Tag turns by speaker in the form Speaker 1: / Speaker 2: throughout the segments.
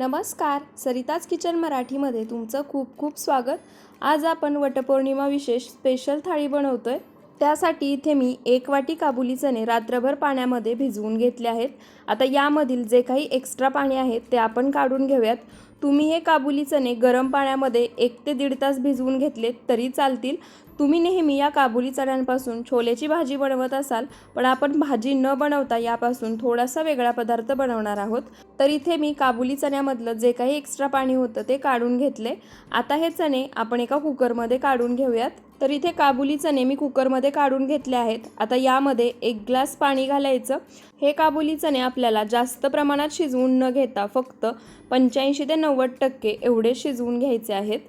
Speaker 1: नमस्कार. सरिताज किचन मराठीमध्ये तुमचं खूप खूप स्वागत. आज आपण वटपौर्णिमा विशेष स्पेशल थाळी बनवतोय. त्यासाठी इथे मी एक वाटी काबुली चणे रात्रभर पाण्यामध्ये भिजवून घेतले आहेत. आता यामधील जे काही एक्स्ट्रा पाणी आहे ते आपण काढून घेऊयात. तुम्ही हे काबुली चणे गरम पाण्यामध्ये एक ते दीड तास भिजवून घेतले तरी चालतील. तुम्ही नेहमी या काबुली चण्यांपासून छोल्याची भाजी बनवत असाल पण आपण भाजी न बनवता यापासून थोडासा वेगळा पदार्थ बनवणार आहोत. तर इथे मी काबुली चण्यामधलं जे काही एक्स्ट्रा पाणी होतं ते काढून घेतले. आता हे चणे आपण एका कुकरमध्ये काढून घेऊयात. तर इथे काबुली चणे मी कुकरमध्ये काढून घेतले आहेत. आता यामध्ये एक ग्लास पाणी घालायचं. हे काबुली चणे आपल्याला जास्त प्रमाणात शिजवून न घेता फक्त पंच्याऐंशी ते नव्वद नव्वद टक्के एवढे शिजवून घ्यायचे आहेत.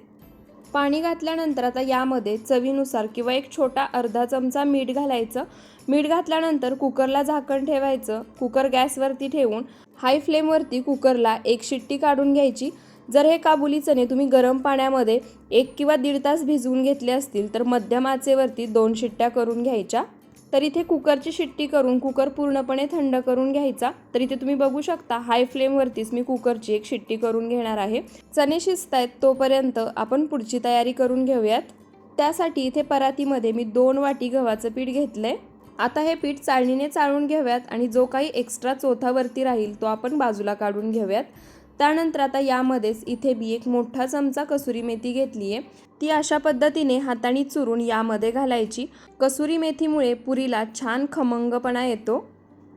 Speaker 1: पाणी घातल्यानंतर आता यामध्ये चवीनुसार किंवा एक छोटा अर्धा चमचा मीठ घालायचं. मीठ घातल्यानंतर कुकरला झाकण ठेवायचं. कुकर गॅसवरती ठेवून हाय फ्लेमवरती कुकरला एक शिट्टी काढून घ्यायची. जर हे काबुली चणे तुम्ही गरम पाण्यामध्ये एक किंवा दीड तास भिजवून घेतले असतील तर मध्यम आचेवरती दोन शिट्ट्या करून घ्यायच्या. तर इथे कुकरची शिट्टी करून कुकर पूर्णपणे थंड करून घ्यायचा. तर इथे तुम्ही बघू शकता हाय फ्लेमवरतीच मी कुकरची एक शिट्टी करून घेणार आहे. चणे शिजत आहेत तोपर्यंत आपण पुढची तयारी करून घेऊयात. त्यासाठी इथे परातीमध्ये मी दोन वाटी गव्हाचं पीठ घेतलं आहे आता हे पीठ चाळणीने चाळून घेऊयात आणि जो काही एक्स्ट्रा चोथावरती राहील तो आपण बाजूला काढून घेऊयात. त्यानंतर आता यामध्येच इथे मी एक मोठा चमचा कसुरी मेथी घेतली आहे ती अशा पद्धतीने हाताने चुरून यामध्ये घालायची. कसुरी मेथीमुळे पुरीला छान खमंगपणा येतो.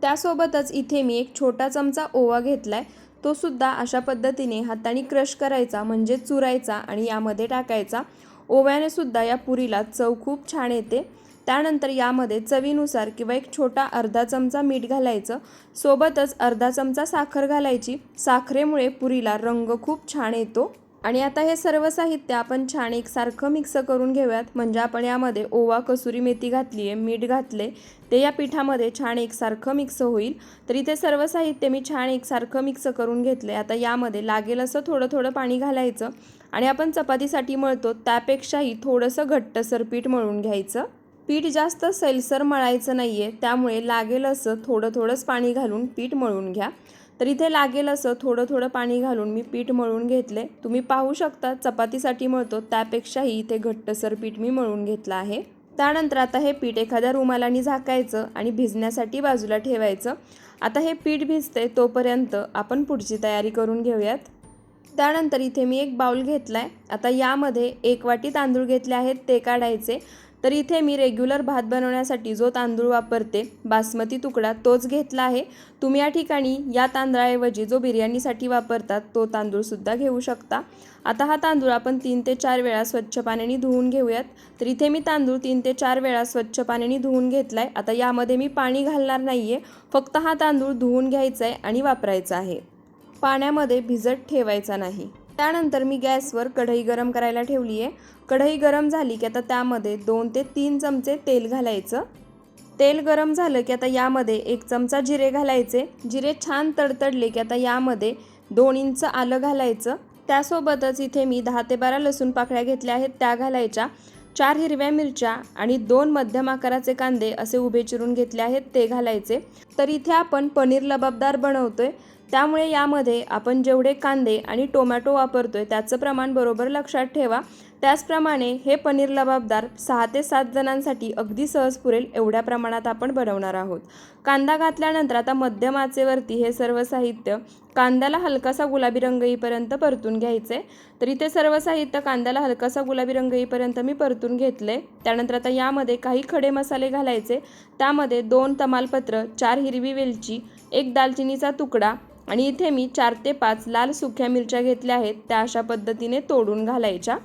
Speaker 1: त्यासोबतच इथे मी एक छोटा चमचा ओवा घेतलाय. तो सुद्धा अशा पद्धतीने हाताने क्रश करायचा म्हणजे चुरायचा आणि यामध्ये टाकायचा. ओव्याने सुद्धा या पुरीला चव खूप छान येते. त्यानंतर यामध्ये चवीनुसार किंवा एक छोटा अर्धा चमचा मीठ घालायचं. सोबतच अर्धा चमचा साखर घालायची. साखरेमुळे पुरीला रंग खूप छान येतो. आणि आता हे सर्व साहित्य आपण छान एकसारखं मिक्स करून घेऊयात. म्हणजे आपण यामध्ये ओवा कसुरी मेथी घातली आहे मीठ घातले ते या पिठामध्ये छान एकसारखं मिक्स होईल. तर इथे सर्व साहित्य मी छान एकसारखं मिक्स करून घेतलं आहे आता यामध्ये लागेल असं थोडं थोडं पाणी घालायचं. आणि आपण चपातीसाठी मळतो. त्यापेक्षाही थोडंसं घट्टसर पीठ मळून घ्यायचं. पीठ जास्त सैलसर मळायचं नाही आहे त्यामुळे लागेल असं थोडं थोडंच पाणी घालून पीठ मळून घ्या. तर इथे लागेल असं थोडं थोडं पाणी घालून मी पीठ मळून घेतले. तुम्ही पाहू शकता चपातीसाठी मळतो त्यापेक्षाही इथे घट्टसर पीठ मी मळून घेतलं आहे. त्यानंतर आता हे पीठ एखाद्या रुमालाने झाकायचं आणि भिजण्यासाठी बाजूला ठेवायचं. आता हे पीठ भिजते तोपर्यंत आपण पुढची तयारी करून घेऊयात. त्यानंतर इथे मी एक बाऊल घेतला आहे आता यामध्ये एक वाटी तांदूळ घेतले आहेत ते काढायचे. तर इथे मी रेग्युलर भात बनवण्यासाठी जो तांदूळ वापरते बासमती तुकडा तोच घेतला आहे. तुम्ही या ठिकाणी या तांदळाऐवजी जो बिर्याणीसाठी वापरतात तो तांदूळसुद्धा घेऊ शकता. आता हा तांदूळ आपण तीन ते चार वेळा स्वच्छ पाण्याने धुवून घेऊयात. तर इथे मी तांदूळ तीन ते चार वेळा स्वच्छ पाण्याने धुवून घेतला आहे आता यामध्ये मी पाणी घालणार नाही आहे फक्त हा तांदूळ धुवून घ्यायचा आहे आणि वापरायचा आहे. पाण्यामध्ये भिजत ठेवायचा नाही. त्यानंतर मी गॅसवर कढई गरम करायला ठेवली आहे कढई गरम झाली की आता त्यामध्ये दोन ते तीन चमचे तेल घालायचं. तेल गरम झालं की आता यामध्ये एक चमचा जिरे घालायचे. जिरे छान तडतडले की आता यामध्ये दोन इंच आलं घालायचं. त्यासोबतच इथे मी दहा ते बारा लसूण पाकळ्या घेतल्या आहेत त्या घालायच्या. चार हिरव्या मिरच्या आणि दोन मध्यम आकाराचे कांदे असे उभे चिरून घेतले आहेत ते घालायचे. तर इथे आपण पनीर लबाबदार बनवतोय. त्यामुळे यामध्ये आपण जेवढे कांदे आणि टोमॅटो वापरतोय त्याचं प्रमाण बरोबर लक्षात ठेवा. त्याचप्रमाणे हे पनीर लबाबदार सहा ते सात जणांसाठी अगदी सहज पुरेल एवढ्या प्रमाणात आपण बनवणार आहोत. कांदा घातल्यानंतर आता मध्यम आचेवरती हे सर्व साहित्य कांद्याला हलकासा गुलाबी रंग येईपर्यंत परतून घ्यायचे. तर इथे सर्व साहित्य कांद्याला हलकासा गुलाबी रंग येईपर्यंत मी परतून घेतले. त्यानंतर आता यामध्ये काही खडे मसाले घालायचे. त्यामध्ये दोन तमालपत्र चार हिरवी वेलची एक दालचिनीचा तुकडा आणि इथे मी चार ते पाच लाल सुक्या मिरच्या घेतल्या आहेत त्या अशा पद्धतीने तोडून घालायच्या.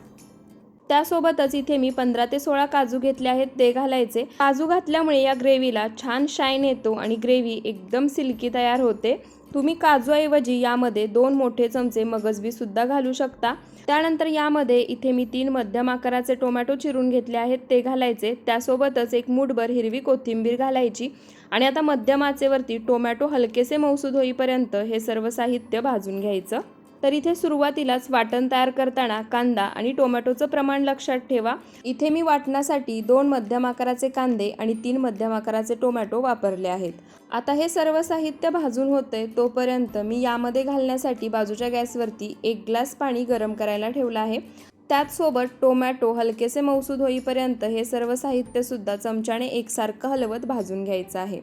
Speaker 1: त्यासोबतच इथे मी पंधरा ते सोळा काजू घेतले आहेत ते घालायचे. काजू घातल्यामुळे या ग्रेव्हीला छान शाईन येतो आणि ग्रेव्ही एकदम सिल्की तयार होते. तुम्ही काजूऐवजी यामध्ये दोन मोठे चमचे मगजबी सुद्धा घालू शकता. त्यानंतर यामध्ये इथे मी तीन मध्यम आकाराचे टोमॅटो चिरून घेतले आहेत ते घालायचे. त्यासोबतच एक मूठभर हिरवी कोथिंबीर घालायची. आणि आता मध्यम आचेवरती टोमॅटो हलकेसे मौसूद होईपर्यंत हे सर्व साहित्य भाजून घ्यायचं. तर इथे सुरुवातीलाच वाटण तयार करताना कांदा आणि टोमॅटोचं प्रमाण लक्षात ठेवा. इथे मी वाटणासाठी दोन मध्यम आकाराचे कांदे आणि तीन मध्यम आकाराचे टोमॅटो वापरले आहेत. आता हे सर्व साहित्य भाजून होते तोपर्यंत मी यामध्ये घालण्यासाठी बाजूच्या गॅसवरती एक ग्लास पाणी गरम करायला ठेवलं आहे. त्याचसोबत टोमॅटो हलकेसे मौसूद होईपर्यंत हे सर्व साहित्यसुद्धा चमच्याने एकसारखं हलवत भाजून घ्यायचं आहे.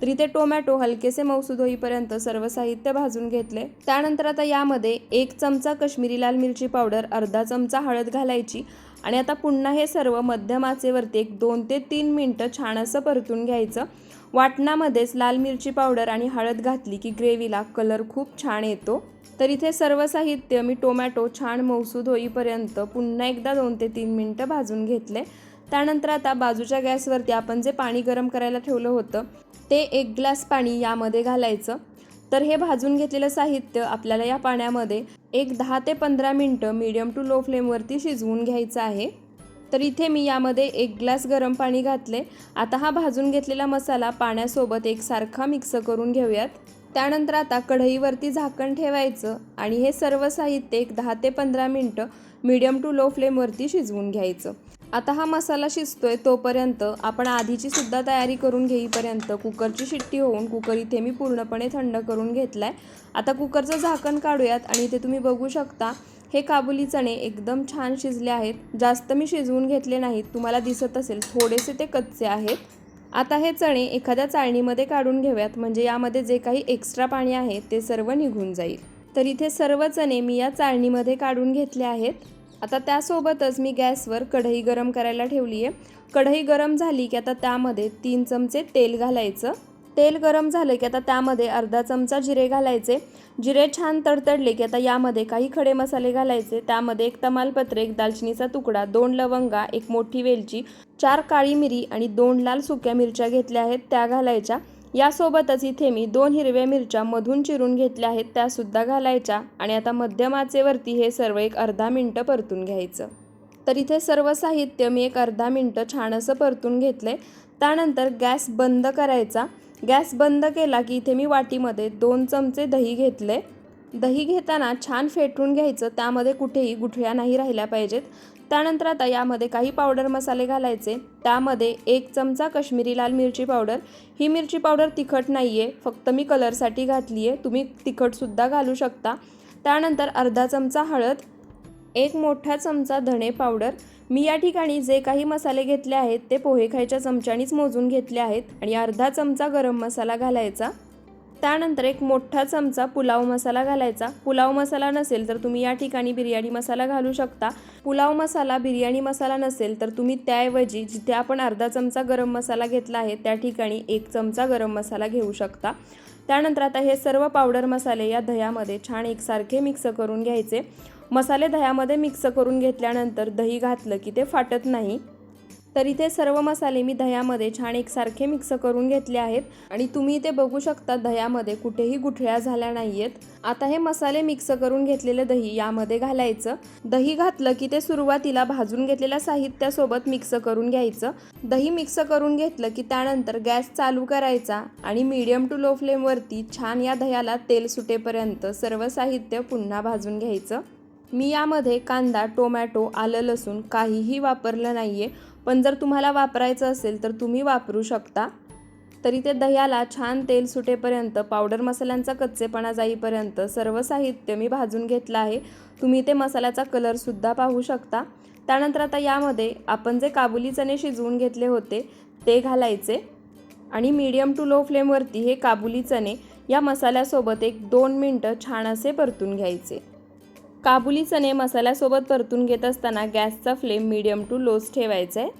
Speaker 1: तर इथे टोमॅटो हलकेसे मौसूद होईपर्यंत सर्व साहित्य भाजून घेतले. त्यानंतर आता यामध्ये एक चमचा कश्मीरी लाल मिरची पावडर अर्धा चमचा हळद घालायची आणि आता पुन्हा हे सर्व मध्यम आचेवरती एक दोन ते तीन मिनटं छान असं परतून घ्यायचं. वाटणामध्येच लाल मिरची पावडर आणि हळद घातली की ग्रेव्हीला कलर खूप छान येतो. तर इथे सर्व साहित्य मी टोमॅटो छान मौसूद होईपर्यंत पुन्हा एकदा दोन ते तीन मिनटं भाजून घेतले. त्यानंतर आता बाजूच्या गॅसवरती आपण जे पाणी गरम करायला ठेवलं होतं ते एक ग्लास पाणी यामध्ये घालायचं. तर हे भाजून घेतलेलं साहित्य आपल्याला या पाण्यामध्ये एक दहा ते पंधरा मिनटं मीडियम टू लो फ्लेमवरती शिजवून घ्यायचं आहे. तर इथे मी यामध्ये एक ग्लास गरम पाणी घातले. आता हा भाजून घेतलेला मसाला पाण्यासोबत एकसारखा मिक्स करून घेऊयात. त्यानंतर आता कढईवरती झाकण ठेवायचं आणि हे सर्व साहित्य एक दहा ते पंधरा मिनटं मीडियम टू लो फ्लेमवरती शिजवून घ्यायचं. आता हा मसाला शिजतोय तोपर्यंत आपण आधीची सुद्धा तयारी करून घेईपर्यंत कुकरची शिट्टी होऊन कुकर इथे मी पूर्णपणे थंड करून घेतलाय. आता कुकरचं झाकण काढूयात आणि इथे तुम्ही बघू शकता हे काबुली चणे एकदम छान शिजले आहेत. जास्त मी शिजवून घेतले नाहीत तुम्हाला दिसत असेल थोडेसे ते कच्चे आहेत. आता हे चणे एखाद्या चाळणीमध्ये काढून घेऊयात. म्हणजे यामध्ये जे काही एक्स्ट्रा पाणी आहे ते सर्व निघून जाईल. तर इथे सर्व चणे मी या चाळणीमध्ये काढून घेतले आहेत. आता त्यासोबतच मी गॅसवर कढई गरम करायला ठेवली आहे कढई गरम झाली की आता त्यामध्ये तीन चमचे तेल घालायचं. तेल गरम झालं की आता त्यामध्ये अर्धा चमचा जिरे घालायचे. जिरे छान तडतडले की आता यामध्ये काही खडे मसाले घालायचे. त्यामध्ये एक तमालपत्र एक दालचिनीचा तुकडा दोन लवंगा एक मोठी वेलची चार काळी मिरी आणि दोन लाल सुक्या मिरच्या घेतल्या आहेत त्या घालायच्या. यासोबतच इथे मी दोन हिरव्या मिरच्या मधून चिरून घेतल्या आहेत त्यासुद्धा घालायच्या आणि आता मध्यम आचेवरती हे सर्व एक अर्धा मिनटं परतून घ्यायचं. तर इथे सर्व साहित्य मी एक अर्धा मिनटं छान असं परतून घेतलं त्यानंतर गॅस बंद करायचा. गॅस बंद केला की इथे मी वाटीमध्ये दोन चमचे दही घेतले. दही घेताना छान फेटून घ्यायचं. त्यामध्ये कुठेही गुठळ्या नाही राहिल्या पाहिजेत. त्यानंतर आता यामध्ये काही पावडर मसाले घालायचे. त्यामध्ये एक चमचा कश्मीरी लाल मिरची पावडर. ही मिरची पावडर तिखट नाही आहे फक्त मी कलरसाठी घातली आहे तुम्ही तिखटसुद्धा घालू शकता. त्यानंतर अर्धा चमचा हळद. एक मोठा चमचा धणे पावडर. मी या ठिकाणी जे काही मसाले घेतले आहेत ते पोहे खायच्या चमच्यानीच मोजून घेतले आहेत आणि अर्धा चमचा गरम मसाला घालायचा. त्यानंतर एक मोठा चमचा पुलाव मसाला घालायचा. पुलाव मसाला नसेल तर तुम्ही या ठिकाणी बिर्याणी मसाला घालू शकता. पुलाव मसाला बिर्याणी मसाला नसेल तर तुम्ही त्याऐवजी जिथे आपण अर्धा चमचा गरम मसाला घेतला आहे त्या ठिकाणी एक चमचा गरम मसाला घेऊ शकता. त्यानंतर आता हे सर्व पावडर मसाले या दह्यामध्ये छान एकसारखे मिक्स करून घ्यायचे. मसाले दह्यामध्ये मिक्स करून घेतल्यानंतर दही घातलं की ते फाटत नाही. तर इथे सर्व मसाले मी दह्यामध्ये छान एकसारखे मिक्स करून घेतले आहेत. आणि तुम्ही इथे बघू शकता दह्यामध्ये कुठेही गुठळ्या झाल्या नाही आहेत आता हे मसाले मिक्स करून घेतलेले दही यामध्ये घालायचं. दही घातलं की ते सुरुवातीला भाजून घेतलेल्या साहित्यासोबत मिक्स करून घ्यायचं. दही मिक्स करून घेतलं की त्यानंतर गॅस चालू करायचा आणि मीडियम टू लो फ्लेमवरती छान या दह्याला तेल सुटेपर्यंत सर्व साहित्य पुन्हा भाजून घ्यायचं. मी यामध्ये कांदा टोमॅटो आलं लसूण काहीही वापरलं नाही आहे पण जर तुम्हाला वापरायचं असेल तर तुम्ही वापरू शकता. तरी ते दह्याला छान तेल सुटेपर्यंत पावडर मसाल्यांचा कच्चेपणा जाईपर्यंत सर्व साहित्य मी भाजून घेतलं आहे. तुम्ही ते मसाल्याचा कलरसुद्धा पाहू शकता. त्यानंतर आता यामध्ये आपण जे काबुली चणे शिजवून घेतले होते ते घालायचे. आणि मीडियम टू लो फ्लेमवरती हे काबुली चणे या मसाल्यासोबत एक दोन मिनटं छान असे परतून घ्यायचे. काबुली चणे मसाल्यासोबत परतून घेत असताना गॅसचा फ्लेम मीडियम टू लोच ठेवायचा आहे.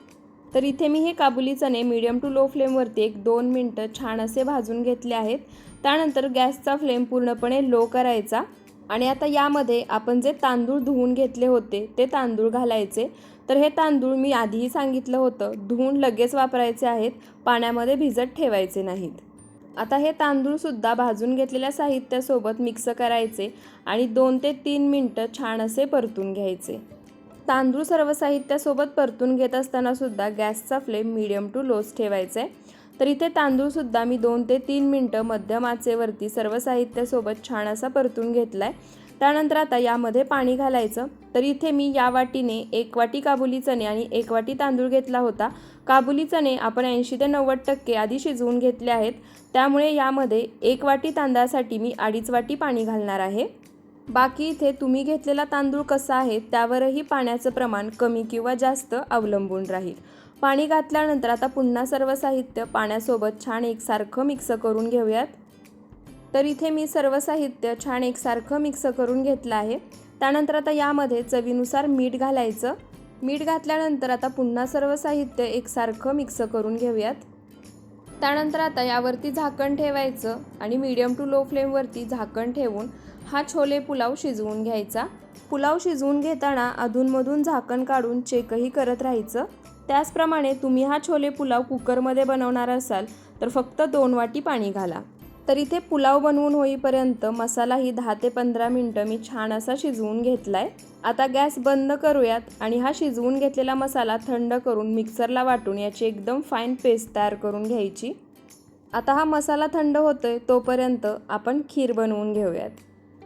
Speaker 1: तर इथे मी हे काबुली चणे मीडियम टू लो फ्लेमवरती एक दोन मिनटं छान असे भाजून घेतले आहेत. त्यानंतर गॅसचा फ्लेम पूर्णपणे लो करायचा आणि आता यामध्ये आपण जे तांदूळ धुवून घेतले होते ते तांदूळ घालायचे. तर हे तांदूळ मी आधीही सांगितलं होतं धुवून लगेच वापरायचे आहेत पाण्यामध्ये भिजत ठेवायचे नाहीत. आता हे तांदूळसुद्धा भाजून घेतलेल्या साहित्यासोबत मिक्स करायचे आणि दोन ते तीन मिनटं छान असे परतून घ्यायचे. तांदूळ सर्व साहित्यासोबत परतून घेत असतानासुद्धा गॅसचा फ्लेम मिडियम टू लोच ठेवायचा. आहे तर इथे तांदूळसुद्धा मी दोन ते तीन मिनटं मध्यम आचेवरती सर्व साहित्यासोबत छान असा परतून घेतला आहे त्यानंतर आता यामध्ये पाणी घालायचं. तर इथे मी या वाटीने एक वाटी काबुली चणे आणि एक वाटी तांदूळ घेतला होता. काबुली चणे आपण ऐंशी ते नव्वद टक्के आधी शिजवून घेतले आहेत. त्यामुळे यामध्ये एक वाटी तांदळासाठी मी अडीच वाटी पाणी घालणार आहे. बाकी इथे तुम्ही घेतलेला तांदूळ कसा आहे त्यावरही पाण्याचं प्रमाण कमी किंवा जास्त अवलंबून राहील. पाणी घातल्यानंतर आता पुन्हा सर्व साहित्य पाण्यासोबत छान एकसारखं मिक्स करून घेऊयात. तर इथे मी सर्व साहित्य छान एकसारखं मिक्स करून घेतलं आहे. त्यानंतर आता यामध्ये चवीनुसार मीठ घालायचं. मीठ घातल्यानंतर आता पुन्हा सर्व साहित्य एकसारखं मिक्स करून घेऊयात. त्यानंतर आता यावरती झाकण ठेवायचं आणि मीडियम टू लो फ्लेमवरती झाकण ठेवून हा छोले पुलाव शिजवून घ्यायचा. पुलाव शिजवून घेताना अधूनमधून झाकण काढून चेकही करत राहायचं. त्याचप्रमाणे तुम्ही हा छोले पुलाव कुकरमध्ये बनवणार असाल तर फक्त दोन वाटी पाणी घाला. तर इथे पुलाव बनवून होईपर्यंत मसाला ही दहा ते पंधरा मिनटं मी छान असा शिजवून घेतला आहे आता गॅस बंद करूयात आणि हा शिजवून घेतलेला मसाला थंड करून मिक्सरला वाटून याची एकदम फाईन पेस्ट तयार करून घ्यायची. आता हा मसाला थंड होतोय तोपर्यंत आपण खीर बनवून घेऊयात.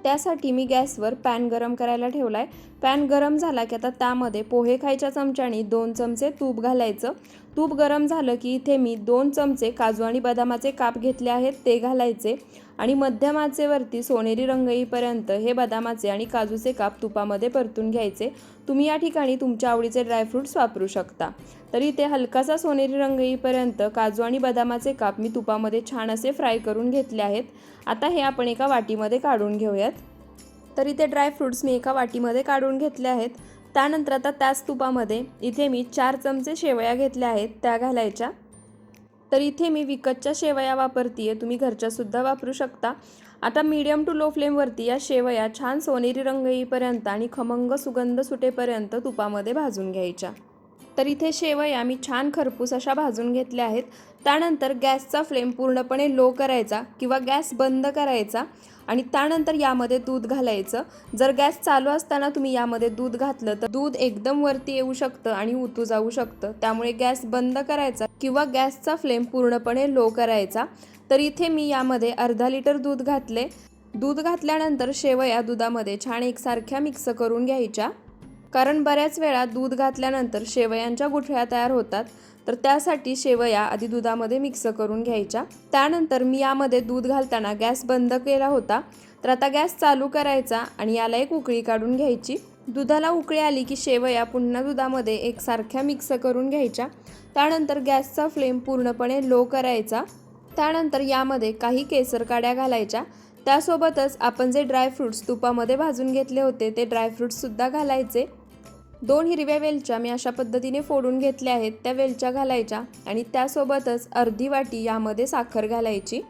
Speaker 1: त्यासाठी मी गॅसवर पॅन गरम करायला ठेवला आहे पॅन गरम झाला की आता त्यामध्ये पोहे खायच्या चमच्याने दोन चमचे तूप घालायचं. तूप गरम झालं की इथे मी दोन चमचे काजू आणि बदामाचे काप घेतले आहेत ते घालायचे. आणि मध्यम आचेवरती सोनेरी रंग येईपर्यंत हे बदामाचे आणि काजूचे काप तुपामध्ये परतून घ्यायचे. तुम्ही या ठिकाणी तुमच्या आवडीचे ड्रायफ्रूट्स वापरू शकता. तर इथे हलकासा सोनेरी रंग येईपर्यंत काजू आणि बदामाचे काप मी तुपामध्ये छान असे फ्राय करून घेतले आहेत. आता हे आपण एका वाटीमध्ये काढून घेऊयात. तर इथे ड्रायफ्रूट्स मी एका वाटीमध्ये काढून घेतले आहेत. त्यानंतर आता त्याच तुपामध्ये इथे मी चार चमचे शेवया घेतल्या आहेत त्या घालायच्या. तर इथे मी विकतच्या शेवया वापरते तुम्ही घरच्यासुद्धा वापरू शकता. आता मीडियम टू लो फ्लेमवरती या शेवया छान सोनेरी रंग येईपर्यंत आणि खमंग सुगंध सुटेपर्यंत तुपामध्ये भाजून घ्यायच्या. तर इथे शेवया मी छान खरपूस अशा भाजून घेतल्या आहेत. त्यानंतर गॅसचा फ्लेम पूर्णपणे लो करायचा किंवा गॅस बंद करायचा आणि त्यानंतर यामध्ये दूध घालायचं. जर गॅस चालू असताना तुम्ही यामध्ये दूध घातलं तर दूध एकदम वरती येऊ शकतं आणि उतू जाऊ शकतं. त्यामुळे गॅस बंद करायचा किंवा गॅसचा फ्लेम पूर्णपणे लो करायचा. तर इथे मी यामध्ये अर्धा लिटर दूध घातले. दूध घातल्यानंतर शेवया दुधामध्ये छान एकसारख्या मिक्स करून घ्यायच्या. कारण बऱ्याच वेळा दूध घातल्यानंतर शेवयांच्या गुठळ्या तयार होतात तर त्यासाठी शेवया आधी दुधामध्ये मिक्स करून घ्यायच्या. त्यानंतर मी यामध्ये दूध घालताना गॅस बंद केला होता तर आता गॅस चालू करायचा आणि याला एक उकळी काढून घ्यायची. दुधाला उकळी आली की शेवया पुन्हा दुधामध्ये एकसारख्या मिक्स करून घ्यायच्या. त्यानंतर गॅसचा फ्लेम पूर्णपणे लो करायचा. त्यानंतर यामध्ये काही केसर काड्या घालायच्या. त्यासोबतच आपण जे ड्रायफ्रूट्स तुपामध्ये भाजून घेतले होते ते ड्रायफ्रूट्ससुद्धा घालायचे. दोन हिरव्या वेलच्या मी अशा पद्धतीने फोडून घेतल्या आहेत. त्या वेलच्या घालायच्या आणि त्यासोबतच अर्धी वाटी यामध्ये साखर घालायची.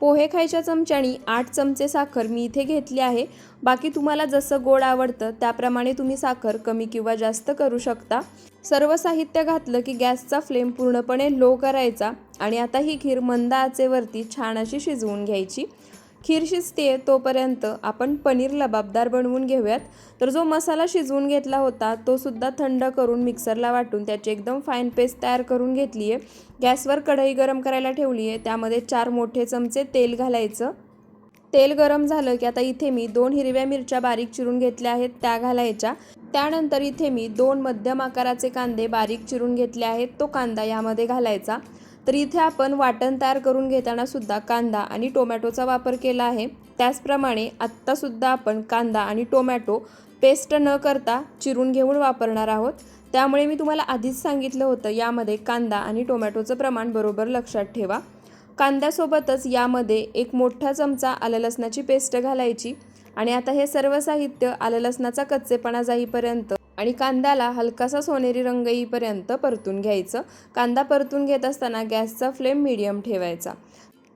Speaker 1: पोहे खायच्या चमच्यानी आठ चमचे साखर मी इथे घेतली आहे. बाकी तुम्हाला जसं गोड आवडतं त्याप्रमाणे तुम्ही साखर कमी किंवा जास्त करू शकता. सर्व साहित्य घातलं की गॅसचा फ्लेम पूर्णपणे लो करायचा आणि आता ही खीर मंद आचेवरती छान अशी शिजवून घ्यायची. खीर शिजते तोपर्यंत आपण पनीर लबाबदार बनवून घेऊयात. तर जो मसाला शिजवून घेतला होता तो सुद्धा थंड करून मिक्सरला वाटून त्याची एकदम फाईन पेस्ट तयार करून घेतली आहे गॅसवर कढई गरम करायला ठेवली आहे त्यामध्ये चार मोठे चमचे तेल घालायचं. तेल गरम झालं की आता इथे मी दोन हिरव्या मिरच्या बारीक चिरून घेतल्या आहेत त्या घालायच्या. त्यानंतर इथे मी दोन मध्यम आकाराचे कांदे बारीक चिरून घेतले आहेत तो कांदा यामध्ये घालायचा. तर इथे आपण वाटण तयार करून घेताना सुद्धा कांदा आणि टोमॅटोचा वापर केला आहे. त्याचप्रमाणे आत्तासुद्धा आपण कांदा आणि टोमॅटो पेस्ट न करता चिरून घेऊन वापरणार आहोत. त्यामुळे मी तुम्हाला आधीच सांगितलं होतं यामध्ये कांदा आणि टोमॅटोचं प्रमाण बरोबर लक्षात ठेवा. कांद्यासोबतच यामध्ये एक मोठा चमचा आलं लसणाची पेस्ट घालायची. आणि आता हे सर्व साहित्य आलं लसणाचा कच्चेपणा जाईपर्यंत आणि कांद्याला हलकासा सोनेरी रंग येईपर्यंत परतून घ्यायचं. कांदा परतून घेत असताना गॅसचा फ्लेम मिडियम ठेवायचा.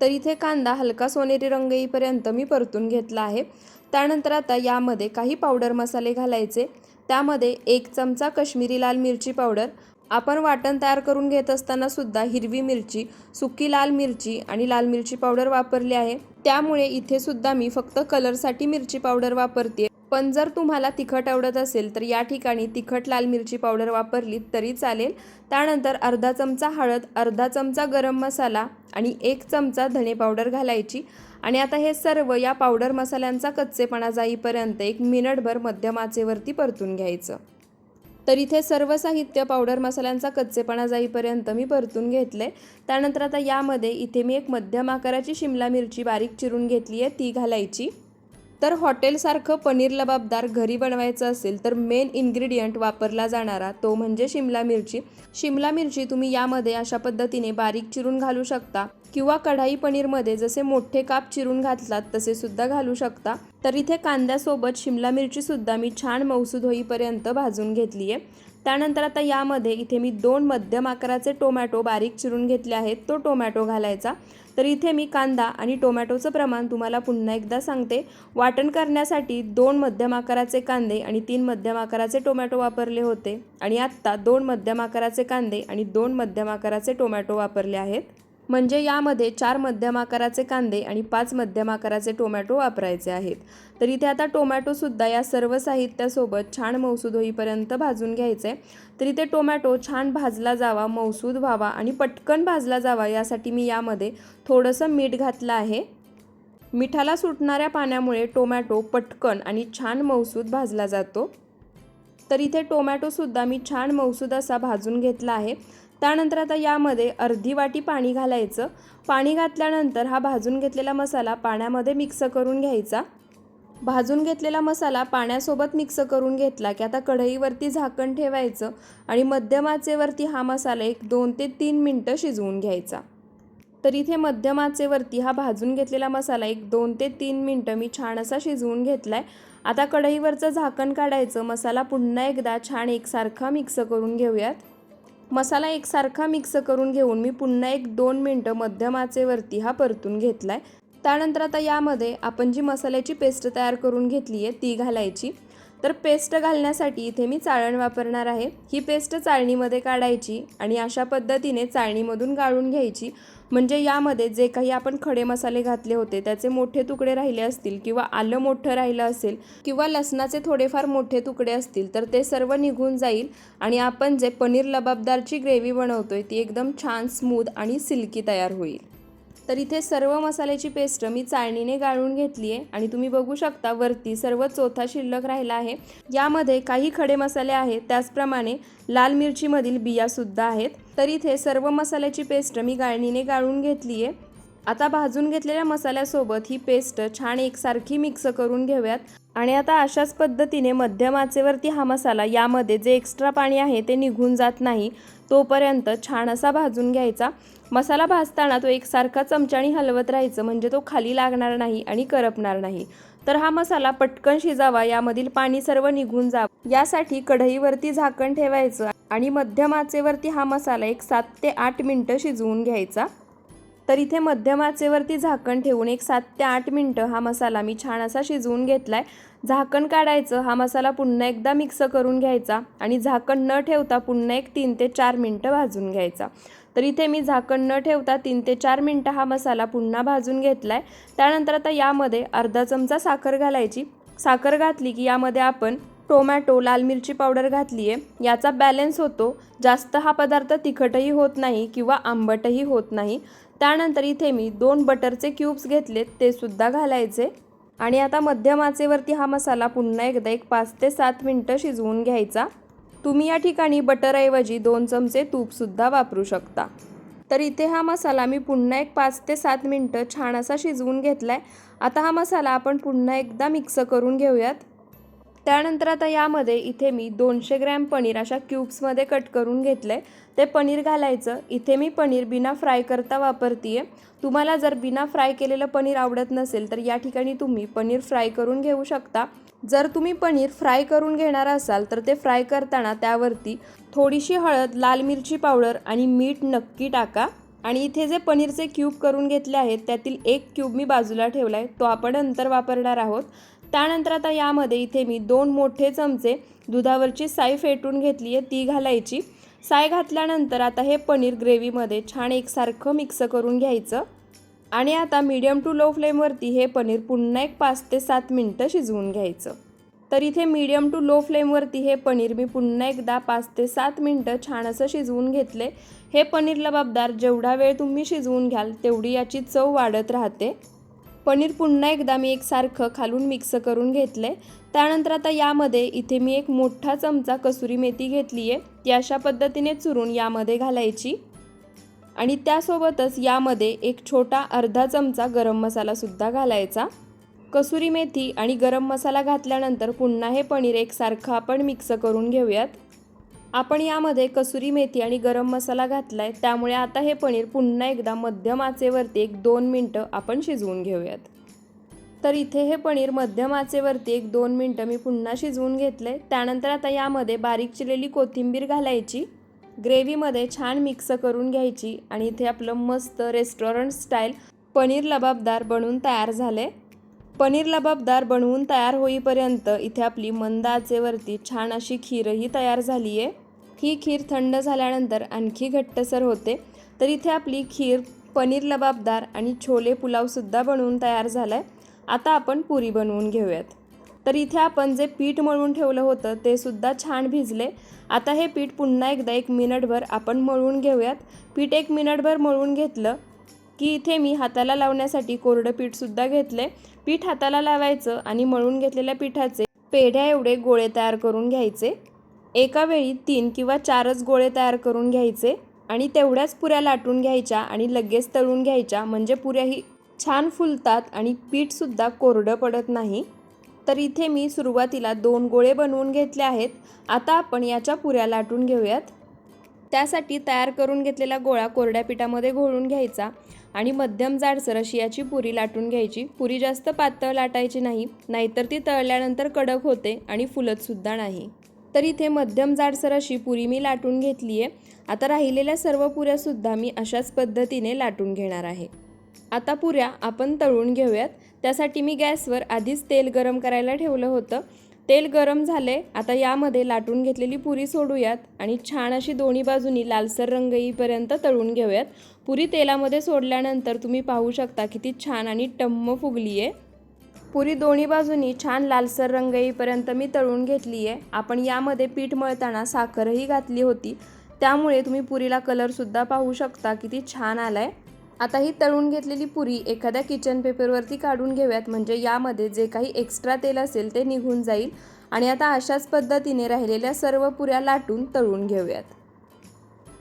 Speaker 1: तर इथे कांदा हलका सोनेरी रंग येईपर्यंत मी परतून घेतला आहे. त्यानंतर आता यामध्ये काही पावडर मसाले घालायचे. त्यामध्ये एक चमचा कश्मीरी लाल मिरची पावडर आपण वाटण तयार करून घेत असताना सुद्धा हिरवी मिरची सुकी लाल मिरची आणि लाल मिरची पावडर वापरली आहे. त्यामुळे इथे सुद्धा मी फक्त कलरसाठी मिरची पावडर वापरते पण जर तुम्हाला तिखट आवडत असेल तर या ठिकाणी तिखट लाल मिरची पावडर वापरली तरी चालेल. त्यानंतर अर्धा चमचा हळद अर्धा चमचा गरम मसाला आणि एक चमचा धणे पावडर घालायची. आणि आता हे सर्व या पावडर मसाल्यांचा कच्चेपणा जाईपर्यंत एक मिनिटभर मध्यम आचेवरती परतून घ्यायचं. तर इथे सर्व साहित्य पावडर मसाल्यांचा कच्चेपणा जाईपर्यंत मी परतून घेतले त्यानंतर आता यामध्ये इथे मी एक मध्यम आकाराची शिमला मिरची बारीक चिरून घेतली आहे ती घालायची. तर हॉटेलसारखं पनीर लबाबदार घरी बनवायचं असेल तर मेन इन्ग्रेडियंट वापरला जाणारा तो म्हणजे शिमला मिरची. शिमला मिरची तुम्ही यामध्ये अशा पद्धतीने बारीक चिरून घालू शकता किंवा कढाई पनीरमध्ये जसे मोठे काप चिरून घातलात तसे सुद्धा घालू शकता. तर इथे कांद्यासोबत शिमला मिरची सुद्धा मी छान मौसूद होईपर्यंत भाजून घेतली आहे. त्यानंतर आता यामध्ये इथे मी दोन मध्यम आकाराचे टोमॅटो बारीक चिरून घेतले आहेत. तो टोमॅटो घालायचा. तर इथे मी कांदा आणि टोमॅटोचं प्रमाण तुम्हाला पुन्हा एकदा सांगते. वाटण करण्यासाठी दोन मध्यम आकाराचे कांदे आणि तीन मध्यम आकाराचे टोमॅटो वापरले होते. आणि आत्ता दोन मध्यम आकाराचे कांदे आणि दोन मध्यम आकाराचे टोमॅटो वापरले आहेत. म्हणजे यामध्ये चार मध्यम आकाराचे कांदे आणि पाच मध्यम आकाराचे टोमॅटो वापरायचे आहेत. तर इथे आता टोमॅटोसुद्धा या सर्व साहित्यासोबत छान मौसूद होईपर्यंत भाजून घ्यायचे. तर इथे टोमॅटो छान भाजला जावा मौसूद व्हावा आणि पटकन भाजला जावा यासाठी मी यामध्ये थोडंसं मीठ घातलं आहे. मिठाला सुटणाऱ्या पाण्यामुळे टोमॅटो पटकन आणि छान मौसूद भाजला जातो. तर इथे टोमॅटोसुद्धा मी छान मौसूद असा भाजून घेतला आहे. त्यानंतर आता यामध्ये अर्धी वाटी पाणी घालायचं. पाणी घातल्यानंतर हा भाजून घेतलेला मसाला पाण्यामध्ये मिक्स करून घ्यायचा. भाजून घेतलेला मसाला पाण्यासोबत मिक्स करून घेतला की आता कढईवरती झाकण ठेवायचं आणि मध्यम आचेवरती हा मसाला एक दोन ते तीन मिनटं शिजवून घ्यायचा. तर इथे मध्यम आचेवरती हा भाजून घेतलेला मसाला एक दोन ते तीन मिनटं मी छान असा शिजवून घेतला आहे आता कढईवरचं झाकण काढायचं. मसाला पुन्हा एकदा छान एकसारखा मिक्स करून घेऊयात. मसाला एकसारखा मिक्स करून घेऊन मी पुन्हा एक दोन मिनटं मध्यम आचेवरती हा परतून घेतला आहे त्यानंतर आता यामध्ये आपण जी मसाल्याची पेस्ट तयार करून घेतली आहे ती घालायची. तर पेस्ट घालण्यासाठी इथे मी चाळण वापरणार आहे. ही पेस्ट चाळणीमध्ये काढायची आणि अशा पद्धतीने चाळणीमधून गाळून घ्यायची. म्हणजे यामध्ये जे काही आपण खडे मसाले घातले होते त्याचे मोठे तुकडे राहिले असतील किंवा आलं मोठं राहिलं असेल किंवा लसणाचे थोडेफार मोठे तुकडे असतील तर ते सर्व निघून जाईल आणि आपण जे पनीर लबाबदारची ग्रेव्ही बनवतोय ती एकदम छान स्मूद आणि सिल्की तयार होईल. तर इथे सर्व मसाल्याची पेस्ट मी चाळणीने गाळून घेतली आहे आणि तुम्ही बघू शकता वरती सर्व चोथा शिल्लक राहिला आहे. यामध्ये काही खडे मसाले आहेत त्याचप्रमाणे लाल मिरचीमधील बियासुद्धा आहेत. तर इथे सर्व मसाल्याची पेस्ट मी गाळणीने गाळून घेतली आहे. आता भाजून घेतलेल्या मसाल्यासोबत ही पेस्ट छान एकसारखी मिक्स करून घेऊयात. आणि आता अशाच पद्धतीने मध्यम आचेवरती हा मसाला यामध्ये जे एक्स्ट्रा पाणी आहे ते निघून जात नाही तोपर्यंत छान असा भाजून घ्यायचा. मसाला भाजताना तो एकसारखा चमच्याने हलवत राहायचं म्हणजे तो खाली लागणार नाही आणि करपणार नाही. तर हा मसाला पटकन शिजावा यामधील पाणी सर्व निघून जावं. यासाठी कढईवरती झाकण ठेवायचं आणि मध्यम आचेवरती हा मसाला एक सात ते आठ मिनटं शिजवून घ्यायचा. तर इथे मध्यम आचेवरती झाकण ठेवून एक सात ते आठ मिनटं हा मसाला मी छान असा शिजवून घेतला आहे झाकण काढायचं हा मसाला पुन्हा एकदा मिक्स करून घ्यायचा आणि झाकण न ठेवता पुन्हा एक तीन ते चार मिनटं भाजून घ्यायचा. तर इथे मी झाकण न ठेवता तीन ते चार मिनटं हा मसाला पुन्हा भाजून घेतला आहे त्यानंतर आता यामध्ये अर्धा चमचा साखर घालायची. साखर घातली की यामध्ये आपण टोमॅटो लाल मिरची पावडर घातली आहे याचा बॅलन्स होतो. जास्त हा पदार्थ तिखटही होत नाही किंवा आंबटही होत नाही. त्यानंतर इथे मी दोन बटरचे क्यूब्स घेतलेत ते सुद्धा घालायचे. आणि आता मध्यम आचेवरती हा मसाला पुन्हा एकदा एक पाच ते सात मिनटं शिजवून घ्यायचा. तुम्ही या ठिकाणी बटरऐवजी दोन चमचे तूपसुद्धा वापरू शकता. तर इथे हा मसाला मी पुन्हा एक पाच ते सात मिनटं छान असा शिजवून घेतला आहे आता हा मसाला आपण पुन्हा एकदा मिक्स करून घेऊयात. त्यानंतर आता यामध्ये इथे मी दोनशे ग्रॅम पनीर अशा क्यूब्समध्ये कट करून घेतलं आहे ते पनीर घालायचं. इथे मी पनीर बिना फ्राय करता वापरते आहे तुम्हाला जर बिना फ्राय केलेलं पनीर आवडत नसेल तर या ठिकाणी तुम्ही पनीर फ्राय करून घेऊ शकता. जर तुम्ही पनीर फ्राय करून घेणार असाल तर ते फ्राय करताना त्यावरती थोडीशी हळद लाल मिरची पावडर आणि मीठ नक्की टाका. आणि इथे जे पनीरचे क्यूब करून घेतले आहेत त्यातील एक क्यूब मी बाजूला ठेवला आहे तो आपण नंतर वापरणार आहोत. त्यानंतर आता यामध्ये इथे मी दोन मोठे चमचे दुधावरची साय फेटून घेतली आहे ती घालायची. साय घातल्यानंतर आता हे पनीर ग्रेव्हीमध्ये छान एकसारखं मिक्स करून घ्यायचं. आणि आता मीडियम टू लो फ्लेमवरती हे पनीर पुन्हा एक पाच ते सात मिनटं शिजवून घ्यायचं. तर इथे मीडियम टू लो फ्लेमवरती हे पनीर मी पुन्हा एकदा पाच ते सात मिनटं छान असं शिजवून घेतले. हे पनीर लबाबदार जेवढा वेळ तुम्ही शिजवून घ्याल तेवढी याची चव वाढत राहते. पनीर पुन्हा एकदा मी एकसारखं खालून मिक्स करून घेतलं आहे त्यानंतर आता यामध्ये इथे मी एक मोठा चमचा कसुरी मेथी घेतली आहे ती अशा पद्धतीने चुरून यामध्ये घालायची. आणि त्यासोबतच यामध्ये एक छोटा अर्धा चमचा गरम मसालासुद्धा घालायचा. कसुरी मेथी आणि गरम मसाला घातल्यानंतर पुन्हा हे पनीर एकसारखं आपण मिक्स करून घेऊयात. आपण यामध्ये कसुरी मेथी आणि गरम मसाला घातला आहे त्यामुळे आता हे पनीर पुन्हा एकदा मध्यम आचेवरती एक दोन मिनटं आपण शिजवून घेऊयात. तर इथे हे पनीर मध्यम आचेवरती एक दोन मिनटं मी पुन्हा शिजवून घेतलं आहे त्यानंतर आता यामध्ये बारीक चिरलेली कोथिंबीर घालायची. ग्रेव्हीमध्ये छान मिक्स करून घ्यायची आणि इथे आपलं मस्त रेस्टॉरंट स्टाईल पनीर लबाबदार बनवून तयार झाले पनीर लबाबदार बनवून तयार होईपर्यंत इथे आपली मंद आचेवरती छान अशी खीरही तयार झाली आहे ही खीर थंड झाल्यानंतर आणखी घट्टसर होते. तर इथे आपली खीर पनीर लबाबदार आणि छोले पुलावसुद्धा बनवून तयार झाला आहे आता आपण पुरी बनवून घेऊयात. तर इथे आपण जे पीठ मळून ठेवलं होतं ते सुद्धा छान भिजले. आता हे पीठ पुन्हा एकदा एक मिनटभर आपण मळून घेऊयात. पीठ एक मिनटभर मळून घेतलं की इथे मी हाताला लावण्यासाठी कोरडं पीठसुद्धा घेतले पीठ हाताला लावायचं आणि मळून घेतलेल्या पिठाचे पेढ्या एवढे गोळे तयार करून घ्यायचे. एका वेळी तीन किंवा चारच गोळे तयार करून घ्यायचे आणि तेवढ्याच पुऱ्या लाटून घ्यायच्या आणि लगेच तळून घ्यायच्या. म्हणजे पुऱ्याही छान फुलतात आणि पीठसुद्धा कोरडं पडत नाही. तर इथे मी सुरुवातीला दोन गोळे बनवून घेतले आहेत. आता आपण याच्या पुऱ्या लाटून घेऊयात. त्यासाठी तयार करून घेतलेला गोळा कोरड्या पिठामध्ये घोळून घ्यायचा आणि मध्यम जाडसर अशी याची पुरी लाटून घ्यायची. पुरी जास्त पातळ लाटायची नाही नाहीतर ती तळल्यानंतर कडक होते आणि फुलतसुद्धा नाही. तर इथे मध्यम जाडसर अशी पुरी मी लाटून घेतली आहे आता राहिलेल्या सर्व पुऱ्यासुद्धा मी अशाच पद्धतीने लाटून घेणार आहे. आता पुऱ्या आपण तळून घेऊयात. त्यासाठी मी गॅसवर आधीच तेल गरम करायला ठेवलं होतं. तेल गरम झाले आता यामध्ये लाटून घेतलेली पुरी सोडूयात आणि छान अशी दोन्ही बाजूनी लालसर रंग येईपर्यंत तळून घेऊयात. पुरी तेलामध्ये सोडल्यानंतर तुम्ही पाहू शकता किती छान आणि टम्म फुगली आहे पुरी दोन्ही बाजूनी छान लालसर रंग येईपर्यंत मी तळून घेतली आहे आपण यामध्ये पीठ मळताना साखरही घातली होती. त्यामुळे तुम्ही पुरीला कलरसुद्धा पाहू शकता किती छान आला आहे आता ही तळून घेतलेली पुरी एखाद्या किचन पेपरवरती काढून घेऊयात. म्हणजे यामध्ये जे काही एक्स्ट्रा तेल असेल ते निघून जाईल. आणि आता अशाच पद्धतीने राहिलेल्या सर्व पुऱ्या लाटून तळून घेऊयात.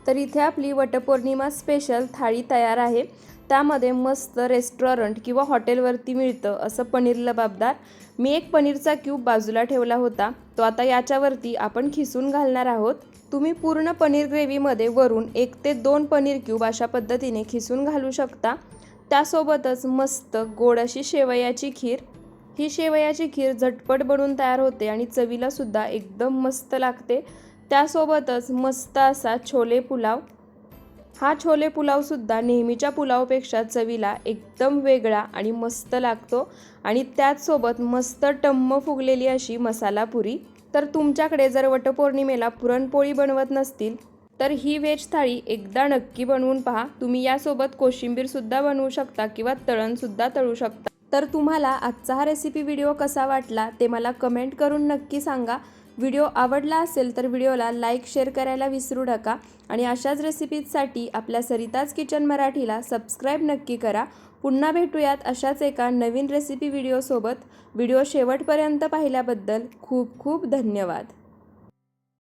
Speaker 1: तर इथे आपली वटपौर्णिमा स्पेशल थाळी तयार आहे. त्यामध्ये मस्त रेस्टॉरंट किंवा हॉटेलवरती मिळतं असं पनीर लबाबदार मी एक पनीरचा क्यूब बाजूला ठेवला होता. तो आता याच्यावरती आपण खिसून घालणार आहोत. तुम्ही पूर्ण पनीर ग्रेव्हीमध्ये वरून एक ते दोन पनीर क्यूब अशा पद्धतीने खिसून घालू शकता. त्यासोबतच मस्त गोड अशी शेवयाची खीर. ही शेवयाची खीर झटपट बनून तयार होते आणि चवीलासुद्धा एकदम मस्त लागते. त्यासोबतच मस्त असा छोले पुलाव. हा छोले पुलावसुद्धा नेहमीच्या पुलावपेक्षा चवीला एकदम वेगळा आणि मस्त लागतो आणि त्याचसोबत मस्त टम्म फुगलेली अशी मसाला पुरी. तर तुमच्याकडे जर वटपौर्णिमेला पुरणपोळी बनवत नसतील तर ही व्हेज थाळी एकदा नक्की बनवून पहा. तुम्ही यासोबत कोशिंबीरसुद्धा बनवू शकता किंवा तळणसुद्धा तळू शकता. तर तुम्हाला आजचा हा रेसिपी व्हिडिओ कसा वाटला ते मला कमेंट करून नक्की सांगा. व्हिडिओ आवडला असेल तर व्हिडिओला लाईक शेअर करायला विसरू नका आणि अशाच रेसिपीजसाठी आपल्या सरिताज किचन मराठीला सबस्क्राईब नक्की करा. पुन्हा भेटूयात अशाच एका नवीन रेसिपी व्हिडिओसोबत. व्हिडिओ शेवटपर्यंत पाहिल्याबद्दल खूप खूप धन्यवाद.